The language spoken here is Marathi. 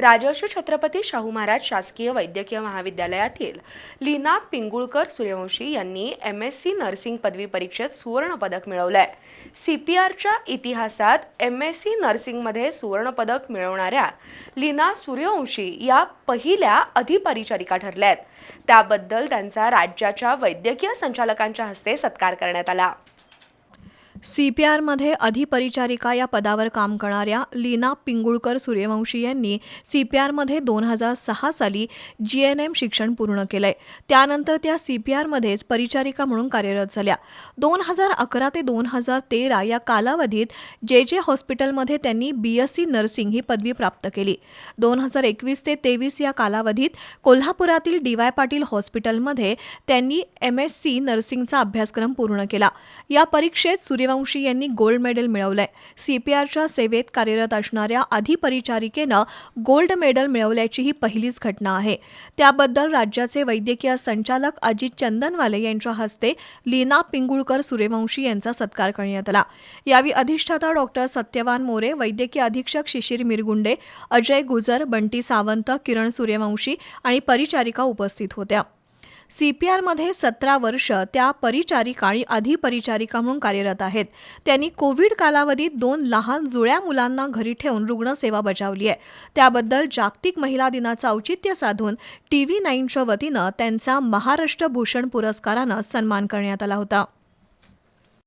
राजर्षी छत्रपती शाहू महाराज शासकीय वैद्यकीय महाविद्यालयातील लीना पिंगुळकर सूर्यवंशी यांनी एम एस सी नर्सिंग पदवी परीक्षेत सुवर्णपदक मिळवलं आहे सी पी आरच्या इतिहासात एम एस सी नर्सिंगमध्ये सुवर्णपदक मिळवणाऱ्या लीना सूर्यवंशी या पहिल्या अधिपरिचारिका ठरल्या आहेत त्याबद्दल त्यांचा राज्याच्या वैद्यकीय संचालकांच्या हस्ते सत्कार करण्यात आला. सीपीआरमध्ये अधिपरिचारिका या पदावर काम करणाऱ्या लीना पिंगुळकर सूर्यवंशी यांनी सी पी आरमध्ये दोन हजार सहा साली जी एन एम शिक्षण पूर्ण केलंय. त्यानंतर त्या सी पी आरमध्येच परिचारिका म्हणून कार्यरत झाल्या. दोन हजार अकरा ते दोन हजार तेरा या कालावधीत जे जे हॉस्पिटलमध्ये त्यांनी बी एस सी नर्सिंग ही पदवी प्राप्त केली. दोन हजार एकवीस ते तेवीस या कालावधीत कोल्हापुरातील डी वाय पाटील हॉस्पिटलमध्ये त्यांनी एम एस सी नर्सिंगचा अभ्यासक्रम पूर्ण केला. या परीक्षेत सूर्यवंशी यांनी गोल्ड मेडल मिळवलंय. सी पी आरच्या सेवेत कार्यरत असणाऱ्या अधिपरिचारिकेनं गोल्ड मेडल मिळवल्याची ही पहिलीच घटना आहे. त्याबद्दल राज्याचे वैद्यकीय संचालक अजित चंदनवाले यांच्या हस्ते लीना पिंगुळकर सूर्यवंशी यांचा सत्कार करण्यात आला. यावेळी अधिष्ठाता डॉक्टर सत्यवान मोरे वैद्यकीय अधीक्षक शिशिर मिरगुंडे अजय गुजर बंटी सावंत किरण सूर्यवंशी आणि परिचारिका उपस्थित होत्या. सी पी आरमध्ये सतरा वर्ष त्या परिचारिका आणि अधिपरिचारिका म्हणून कार्यरत आहेत. त्यांनी कोविड कालावधीत दोन लहान जुळ्या मुलांना घरी ठेवून रुग्णसेवा बजावली आहे. त्याबद्दल जागतिक महिला दिनाचं औचित्य साधून टी व्ही नाईनच्या वतीनं त्यांचा महाराष्ट्र भूषण पुरस्कारानं सन्मान करण्यात आला होता.